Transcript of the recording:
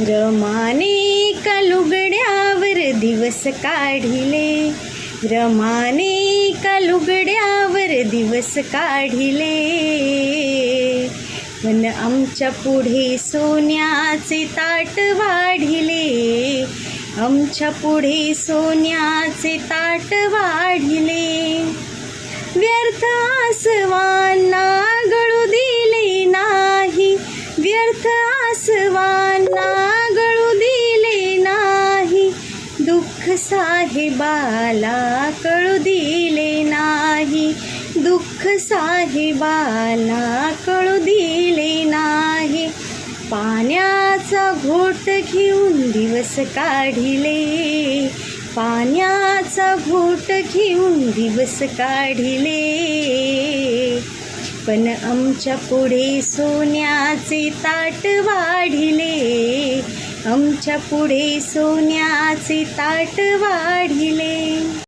रमाने कलुगड्यावर दिवस काढिले. रमाने कलुगड्यावर दिवस काढिले. पण आमच्या पुढे सोन्याचे ताट वाढिले. आमच्या पुढे सोन्याचे ताट वाढिले. व्यर्थ आसवांना गळू दिले नाही. व्यर्थ आसवांना दुःख साहेबाला कळू दिले नाही. दुःख साहेबाला कळू दिले नाही. पाण्याचा घोट घेऊन दिवस काढिले. पाण्याचा घोट घेऊन दिवस काढिले. पण आमच्या पुढे सोन्याचे ताट वाढिले. आमच्या पुढे सोन्याचे ताट वाढ